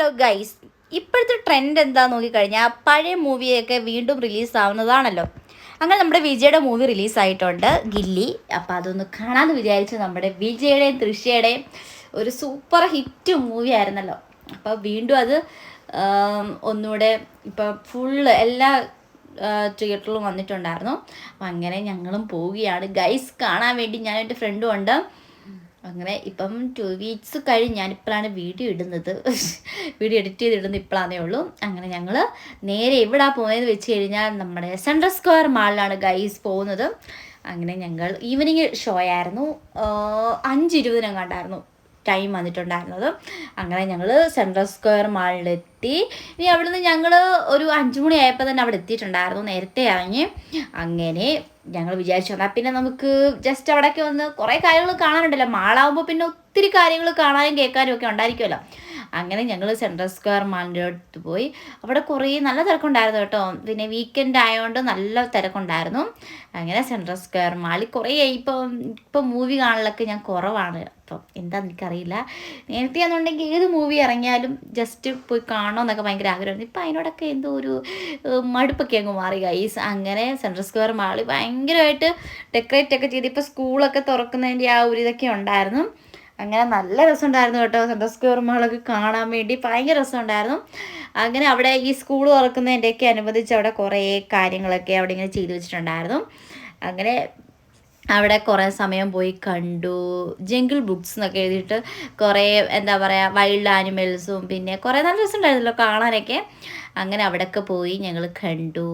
Hello guys ഇപ്പോഴത്തെ trend എന്താ നോക്കിക്കഴിഞ്ഞാൽ പഴയ മൂവിയൊക്കെ വീണ്ടും റിലീസ് ആവുന്നതാണല്ലോ. അങ്ങനെ നമ്മുടെ വിജയുടെ മൂവി റിലീസായിട്ടുണ്ട് ഗില്ലി. അപ്പോൾ അതൊന്ന് കാണാമെന്ന് വിചാരിച്ചു നമ്മുടെ വിജയുടെയും തൃശ്യയുടെയും ഒരു സൂപ്പർ ഹിറ്റ് മൂവി ആയിരുന്നല്ലോ. അപ്പോൾ വീണ്ടും അത് ഒന്നുകൂടെ ഇപ്പം ഫുള്ള് എല്ലാ തിയേറ്ററിലും വന്നിട്ടുണ്ടായിരുന്നു. അപ്പം അങ്ങനെ ഞങ്ങളും പോവുകയാണ്. ഗൈസ് കാണാൻ വേണ്ടി ഞാൻ എന്റെ ഫ്രണ്ടും ഉണ്ട്. അങ്ങനെ ഇപ്പം ടു വീക്സ് കഴിഞ്ഞ് ഞാനിപ്പോഴാണ് വീഡിയോ ഇടുന്നത്. വീഡിയോ എഡിറ്റ് ചെയ്ത് ചെയ്തിടുന്നത് ഇപ്പോഴാണേ ഉള്ളൂ. അങ്ങനെ ഞങ്ങൾ നേരെ എവിടാ പോയെന്ന് വെച്ച് കഴിഞ്ഞാൽ നമ്മുടെ സെൻട്രൽ സ്ക്വയർ മാളിലാണ് ഗൈസ് പോകുന്നത്. അങ്ങനെ ഞങ്ങൾ ഈവനിങ് ഷോ ആയിരുന്നു. അഞ്ച് ഇരുപതിനെങ്ങാണ്ടായിരുന്നു ടൈം വന്നിട്ടുണ്ടായിരുന്നത്. അങ്ങനെ ഞങ്ങൾ സെൻട്രൽ സ്ക്വയർ മാളിലെത്തി ഇനി അവിടുന്ന് ഞങ്ങൾ ഒരു അഞ്ചു മണി ആയപ്പോൾ തന്നെ അവിടെ എത്തിയിട്ടുണ്ടായിരുന്നു. നേരത്തെ ഇറങ്ങി. അങ്ങനെ ഞങ്ങൾ വിചാരിച്ചു എന്നാൽ പിന്നെ നമുക്ക് ജസ്റ്റ് അവിടെയൊക്കെ വന്ന് കുറേ കാര്യങ്ങൾ കാണാനുണ്ടല്ലോ. മാളാകുമ്പോൾ പിന്നെ ഒത്തിരി കാര്യങ്ങൾ കാണാനും കേൾക്കാനും ഒക്കെ ഉണ്ടായിരിക്കുമല്ലോ. അങ്ങനെ ഞങ്ങൾ സെൻട്രൽ സ്ക്വയർ മാളിന്റെ അടുത്ത് പോയി. അവിടെ കുറേ നല്ല തിരക്കുണ്ടായിരുന്നു കേട്ടോ. പിന്നെ വീക്കെൻഡ് ആയതുകൊണ്ട് നല്ല തിരക്കുണ്ടായിരുന്നു. അങ്ങനെ സെൻട്രൽ സ്ക്വയർ മാളിൽ കുറേ ഇപ്പം ഇപ്പം മൂവി കാണലൊക്കെ ഞാൻ കുറവാണ്. അപ്പം എന്താണെന്ന് എനിക്കറിയില്ല. നേരത്തെ ആണെന്നുണ്ടെങ്കിൽ ഏത് മൂവി ഇറങ്ങിയാലും ജസ്റ്റ് പോയി കാണണമെന്നൊക്കെ ഭയങ്കര ആഗ്രഹമായിരുന്നു. ഇപ്പം അതിനോടൊക്കെ എന്തോ ഒരു മടുപ്പൊക്കെ അങ്ങ് മാറി. ഗൈസ് അങ്ങനെ സെൻട്രൽ സ്ക്വയർ മാളി ഭയങ്കരമായിട്ട് ഡെക്കറേറ്റ് ഒക്കെ ചെയ്ത് ഇപ്പോൾ സ്കൂളൊക്കെ തുറക്കുന്നതിന്റെ ആ ഒരു ഇതൊക്കെ ഉണ്ടായിരുന്നു. അങ്ങനെ നല്ല രസം ഉണ്ടായിരുന്നു കേട്ടോ സെൻട്രൽ സ്ക്വയർ മാളൊക്കെ കാണാൻ വേണ്ടി. ഭയങ്കര രസം ഉണ്ടായിരുന്നു അങ്ങനെ അവിടെ ഈ സ്കൂൾ തുറക്കുന്നതിന്റെയൊക്കെ അനുബന്ധിച്ച് അവിടെ കുറേ കാര്യങ്ങളൊക്കെ അവിടെ ഇങ്ങനെ ചെയ്തു വെച്ചിട്ടുണ്ടായിരുന്നു. അങ്ങനെ അവിടെ കുറേ സമയം പോയി കണ്ടു. ജംഗിൾ ബുക്സ് എന്നൊക്കെ എഴുതിയിട്ട് കുറേ എന്താ പറയുക വൈൽഡ് ആനിമൽസും പിന്നെ കുറേ നല്ല രസമുണ്ടായിരുന്നല്ലോ കാണാനൊക്കെ. അങ്ങനെ അവിടെയൊക്കെ പോയി ഞങ്ങൾ കണ്ടു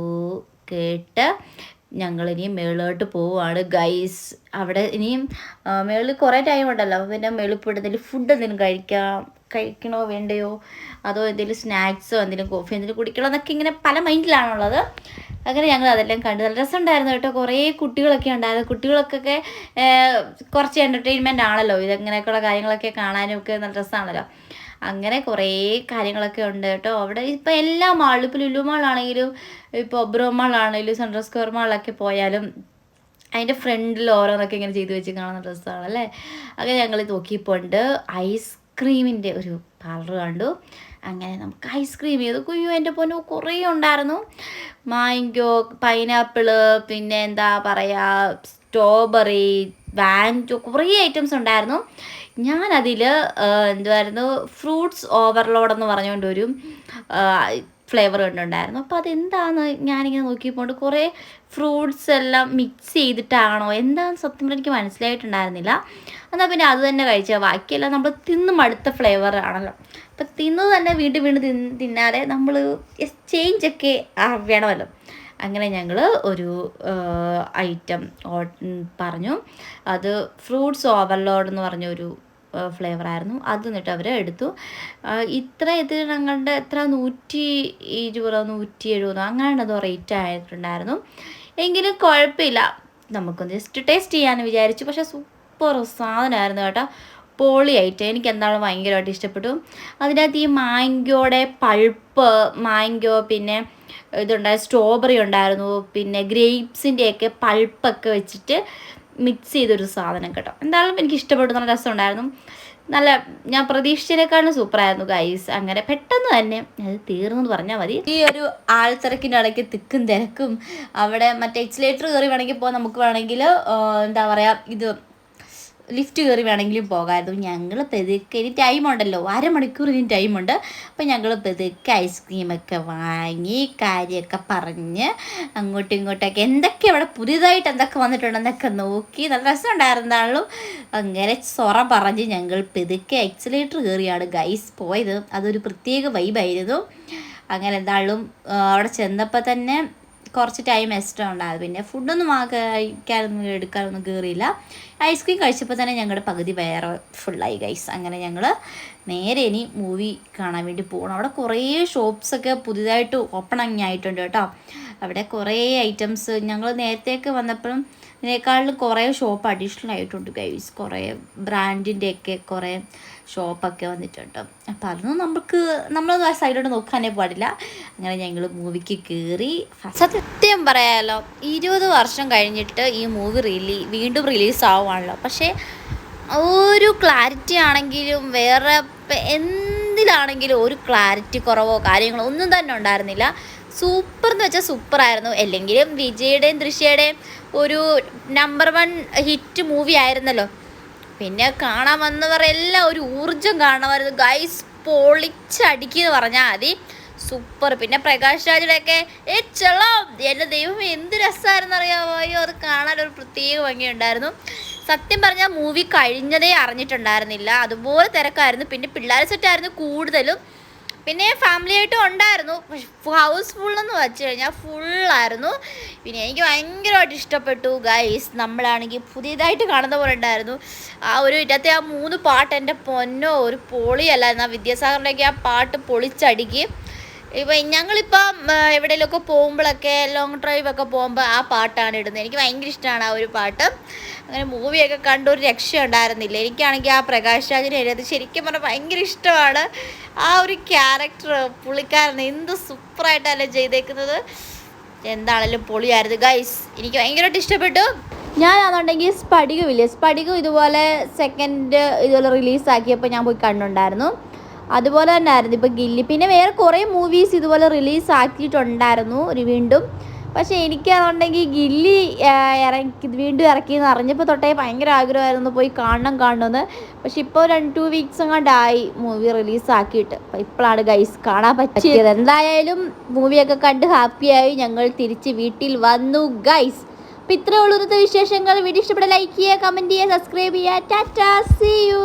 കേട്ട്. ഞങ്ങൾ ഇനിയും മേളിലോട്ട് പോവുകയാണ് ഗൈസ് അവിടെ ഇനിയും മേളിൽ കുറേ ടൈം ഉണ്ടല്ലോ. അപ്പോൾ പിന്നെ മേളിൽ പോയിട്ട് എന്തെങ്കിലും ഫുഡ് എന്തെങ്കിലും കഴിക്കാം കഴിക്കണോ വേണ്ടയോ? അതോ എന്തെങ്കിലും സ്നാക്സോ എന്തെങ്കിലും കോഫി എന്തെങ്കിലും കുടിക്കണോ എന്നൊക്കെ ഇങ്ങനെ പല മൈൻഡിലാണുള്ളത് അങ്ങനെ ഞങ്ങൾ അതെല്ലാം കണ്ടു. നല്ല രസമുണ്ടായിരുന്നു കേട്ടോ. കുറേ കുട്ടികളൊക്കെ ഉണ്ടായിരുന്നു. കുട്ടികളൊക്കെ കുറച്ച് എന്റർടൈൻമെന്റ് ആണല്ലോ. ഇതങ്ങനെയൊക്കെയുള്ള കാര്യങ്ങളൊക്കെ കാണാനും ഒക്കെ നല്ല രസമാണല്ലോ. അങ്ങനെ കുറേ കാര്യങ്ങളൊക്കെ ഉണ്ട് കേട്ടോ. അവിടെ ഇപ്പം എല്ലാ മാളിലും ഇപ്പോൾ ലുലു മാളാണെങ്കിലും ഇപ്പോൾ ഒബ്രോ മാളാണെങ്കിലും സെൻട്രൽ സ്ക്വയർ മാളിലൊക്കെ പോയാലും അതിന്റെ ഫ്രണ്ടിൽ ഓരോന്നൊക്കെ ഇങ്ങനെ ചെയ്തു വെച്ച് കാണുന്ന ഡ്രസ്സാണ് അല്ലേ അങ്ങനെ ഞങ്ങൾ നോക്കിയപ്പോണ്ട് ഐസ്ക്രീമിന്റെ ഒരു പാർലർ കണ്ടു. അങ്ങനെ നമുക്ക് ഐസ്ക്രീം ചെയ്തു. കുയ്യോ എന്റെ പൊന്നു കുറേ ഉണ്ടായിരുന്നു. മാങ്കോ പൈനാപ്പിൾ പിന്നെ എന്താ പറയുക സ്ട്രോബെറി വാന്റോ കുറേ ഐറ്റംസ് ഉണ്ടായിരുന്നു. ഞാനതിൽ എന്തുവായിരുന്നു ഫ്രൂട്ട്സ് ഓവർലോഡ് എന്ന് പറഞ്ഞുകൊണ്ട് ഒരു ഫ്ലേവർ കണ്ടുണ്ടായിരുന്നു അപ്പോൾ അതെന്താന്ന് ഞാനിങ്ങനെ നോക്കിയപ്പോൾ കുറേ ഫ്രൂട്ട്സ് എല്ലാം മിക്സ് ചെയ്തിട്ടാണോ എന്താണെന്ന് സത്യം എനിക്ക് മനസ്സിലായിട്ടുണ്ടായിരുന്നില്ല. എന്നാൽ പിന്നെ അത് തന്നെ കഴിച്ചാൽ ബാക്കിയെല്ലാം നമ്മൾ തിന്ന് മടുത്ത ഫ്ലേവർ ആണല്ലോ. അപ്പം തിന്നത് തന്നെ വീണ്ടും വീണ്ടും തിന്ന് തിന്നാതെ നമ്മൾ ചേഞ്ച് ഒക്കെ വേണമല്ലോ അങ്ങനെ ഞങ്ങൾ ഒരു ഐറ്റം പറഞ്ഞു. അത് ഫ്രൂട്ട്സ് ഓവർലോഡ് എന്ന് പറഞ്ഞ ആയിരുന്നു. അത് എന്നിട്ട് അവർ എടുത്തു. ഇത്ര ഇത് ഞങ്ങളുടെ എത്ര നൂറ്റി ഇരുപതോ നൂറ്റി എഴുപതോ അങ്ങനെ റേറ്റ് ആയിട്ടുണ്ടായിരുന്നു. എങ്കിലും കുഴപ്പമില്ല. നമുക്കൊന്ന് ജസ്റ്റ് ടേസ്റ്റ് ചെയ്യാമെന്ന് വിചാരിച്ചു. പക്ഷേ സൂപ്പർ സാധനമായിരുന്നു കേട്ടോ. പൊളിയായിട്ട് എനിക്ക് എന്താണ് ഭയങ്കരമായിട്ട് ഇഷ്ടപ്പെട്ടു. അതിനകത്ത് ഈ മാങ്കോയുടെ പൾപ്പ് മാങ്കോ പിന്നെ ഇതുണ്ടായ സ്ട്രോബെറി ഉണ്ടായിരുന്നു. പിന്നെ ഗ്രേപ്സിന്റെയൊക്കെ പൾപ്പൊക്കെ വെച്ചിട്ട് മിക്സ് ചെയ്തൊരു സാധനം കേട്ടോ. എന്തായാലും എനിക്ക് ഇഷ്ടപ്പെട്ടു. നല്ല രസമുണ്ടായിരുന്നു. നല്ല ഞാൻ പ്രതീക്ഷിച്ചതിനേക്കാളും സൂപ്പറായിരുന്നു ഗൈസ് അങ്ങനെ പെട്ടെന്ന് തന്നെ അത് തീർന്നു എന്ന് പറഞ്ഞാൽ മതി. ഈ ഒരു ആൾത്തിരക്കിന്റെ ഇടയ്ക്ക് തിക്കും തിരക്കും അവിടെ മറ്റേ എക്സിലേറ്റർ കയറി വേണമെങ്കിൽ പോകാൻ നമുക്ക് വേണമെങ്കിൽ എന്താ പറയുക ഇത് ലിഫ്റ്റ് കയറി വേണമെങ്കിലും പോകാമായിരുന്നു ഞങ്ങൾ പെതുക്കെ ഇനി ടൈമുണ്ടല്ലോ അരമണിക്കൂർ ഇനി ടൈമുണ്ട് അപ്പം ഞങ്ങൾ പെതുക്കെ ഐസ്ക്രീമൊക്കെ വാങ്ങി കാര്യമൊക്കെ പറഞ്ഞ് അങ്ങോട്ടും ഇങ്ങോട്ടൊക്കെ എന്തൊക്കെ അവിടെ പുതിയതായിട്ട് എന്തൊക്കെ വന്നിട്ടുണ്ടെന്നൊക്കെ നോക്കി നല്ല രസമുണ്ടായിരുന്നാളും അങ്ങനെ സൊറ പറഞ്ഞ് ഞങ്ങൾ പെതുക്കെ എക്സലേറ്റർ കയറിയാണ് ഗൈസ് പോയത്. അതൊരു പ്രത്യേക വൈബായിരുന്നു അങ്ങനെ എന്തായാലും അവിടെ ചെന്നപ്പോൾ തന്നെ കുറച്ച് ടൈം എക്സ്ട്രാ ഉണ്ടായിരുന്നു പിന്നെ ഫുഡൊന്നും കഴിക്കാനൊന്നും എടുക്കാനൊന്നും കയറിയില്ല ഐസ്ക്രീം കഴിച്ചപ്പോൾ തന്നെ ഞങ്ങളുടെ പകുതി വേറെ ഫുള്ളായി ഗൈസ് അങ്ങനെ ഞങ്ങൾ നേരെ ഇനി മൂവി കാണാൻ വേണ്ടി പോകണം അവിടെ കുറേ ഷോപ്സൊക്കെ പുതിയതായിട്ട് ഓപ്പൺ ആയിട്ടുണ്ട് കേട്ടോ. അവിടെ കുറേ ഐറ്റംസ് ഞങ്ങൾ നേരത്തെയൊക്കെ വന്നപ്പോഴും ഇതിനേക്കാളും കുറേ ഷോപ്പ് അഡീഷണൽ ആയിട്ടുണ്ട് ഗൈസ് കുറേ ബ്രാൻഡിന്റെയൊക്കെ കുറേ ഷോപ്പൊക്കെ വന്നിട്ടുണ്ട്. അപ്പോൾ അതൊന്നും നമുക്ക് നമ്മൾ ആ സൈഡിലോട്ട് നോക്കാനേ പാടില്ല. അങ്ങനെ ഞങ്ങൾ മൂവിക്ക് കയറി സത്യം പറയാമല്ലോ ഇരുപത് വർഷം കഴിഞ്ഞിട്ട് ഈ മൂവി റിലീ വീണ്ടും റിലീസ് ആവുകയാണല്ലോ പക്ഷേ ഒരു ക്ലാരിറ്റി ആണെങ്കിലും വേറെ എന്തിലാണെങ്കിലും ഒരു ക്ലാരിറ്റി കുറവോ കാര്യങ്ങളോ ഒന്നും തന്നെ ഉണ്ടായിരുന്നില്ല. സൂപ്പർ എന്ന് വെച്ചാൽ സൂപ്പർ ആയിരുന്നു. അല്ലെങ്കിലും വിജയുടെയും ദൃശ്യയുടെയും ഒരു നമ്പർ വൺ ഹിറ്റ് മൂവി ആയിരുന്നല്ലോ. പിന്നെ കാണാൻ വന്നവരെല്ലാം ഒരു ഊർജം കാണുമായിരുന്നു. ഗൈസ് പൊളിച്ചടിക്കുക പറഞ്ഞാൽ മതി. സൂപ്പർ പിന്നെ പ്രകാശ് രാജിലൊക്കെ ഏ ചെളം എന്റെ ദൈവം എന്ത് രസമായിരുന്നു അറിയാമോ അയ്യോ അത് കാണാൻ ഒരു പ്രത്യേക ഭംഗിയുണ്ടായിരുന്നു സത്യം പറഞ്ഞാൽ മൂവി കഴിഞ്ഞതേ അറിഞ്ഞിട്ടുണ്ടായിരുന്നില്ല. അതുപോലെ തിരക്കായിരുന്നു. പിന്നെ പിള്ളേർ സെറ്റായിരുന്നു കൂടുതലും. പിന്നെ ഫാമിലി ആയിട്ടും ഉണ്ടായിരുന്നു. ഹൗസ് ഫുള്ളെന്ന് വെച്ച് കഴിഞ്ഞാൽ ഫുള്ളായിരുന്നു പിന്നെ എനിക്ക് ഭയങ്കരമായിട്ട് ഇഷ്ടപ്പെട്ടു ഗൈസ് നമ്മളാണെങ്കിൽ പുതിയതായിട്ട് കാണുന്ന പോലെ ഉണ്ടായിരുന്നു. ആ ഒരു ഇറ്റത്തെ ആ മൂന്ന് പാട്ട് എന്റെ പൊന്നോ ഒരു പൊളിയല്ലായിരുന്നു ആ വിദ്യാസാഗറിന്റെയൊക്കെ ആ പാട്ട് പൊളിച്ചടിക്കും. ഇപ്പം ഞങ്ങളിപ്പം എവിടെയെങ്കിലുമൊക്കെ പോകുമ്പോഴൊക്കെ ലോങ് ഡ്രൈവ് ഒക്കെ പോകുമ്പോൾ ആ പാട്ടാണ് ഇടുന്നത്. എനിക്ക് ഭയങ്കര ഇഷ്ടമാണ് ആ ഒരു പാട്ട്. അങ്ങനെ മൂവിയൊക്കെ കണ്ട് ഒരു രക്ഷ ഉണ്ടായിരുന്നില്ല. എനിക്കാണെങ്കിൽ ആ പ്രകാശ് രാജിനെ എഴുതി ശരിക്കും പറഞ്ഞാൽ ഭയങ്കര ഇഷ്ടമാണ്. ആ ഒരു ക്യാരക്ടർ പുള്ളിക്കാരൻ എന്ത് സൂപ്പറായിട്ടല്ലേ ചെയ്തേക്കുന്നത്. എന്താണെങ്കിലും പൊളിയായിരുന്നു. ഗൈസ് എനിക്ക് ഭയങ്കരമായിട്ട് ഇഷ്ടപ്പെട്ടു. ഞാനാണെന്നുണ്ടെങ്കിൽ സ്പടികമില്ലേ? സ്പടികം ഇതുപോലെ സെക്കൻഡ് ഇതുപോലെ റിലീസാക്കിയപ്പോൾ ഞാൻ പോയി കണ്ടുണ്ടായിരുന്നു. അതുപോലെ തന്നെ ആയിരുന്നു. ഇപ്പോൾ ഗില്ലി. പിന്നെ വേറെ കുറേ മൂവീസ് ഇതുപോലെ റിലീസ് ആക്കിയിട്ടുണ്ടായിരുന്നു വീണ്ടും. പക്ഷേ എനിക്കാണെന്നുണ്ടെങ്കിൽ ഗില്ലി ഇറക്കി വീണ്ടും ഇറക്കിയെന്ന് അറിഞ്ഞപ്പോൾ തൊട്ടേ ഭയങ്കര ആഗ്രഹമായിരുന്നു പോയി കാണണം കാണണമെന്ന് പക്ഷെ ഇപ്പോൾ രണ്ട് ടു വീക്സ് എങ്ങാണ്ടായി മൂവി റിലീസാക്കിയിട്ട് അപ്പം ഇപ്പോഴാണ് ഗൈസ് കാണാൻ പറ്റിയത്. എന്തായാലും മൂവിയൊക്കെ കണ്ട് ഹാപ്പിയായി ഞങ്ങൾ തിരിച്ച് വീട്ടിൽ വന്നു ഗൈസ് അപ്പം ഇത്രയുള്ളൊരു വിശേഷങ്ങൾ. വീഡിയോ ഇഷ്ടപ്പെട്ട ലൈക്ക് ചെയ്യുക കമന്റ് ചെയ്യുക സബ്സ്ക്രൈബ് ചെയ്യുക. Tata C U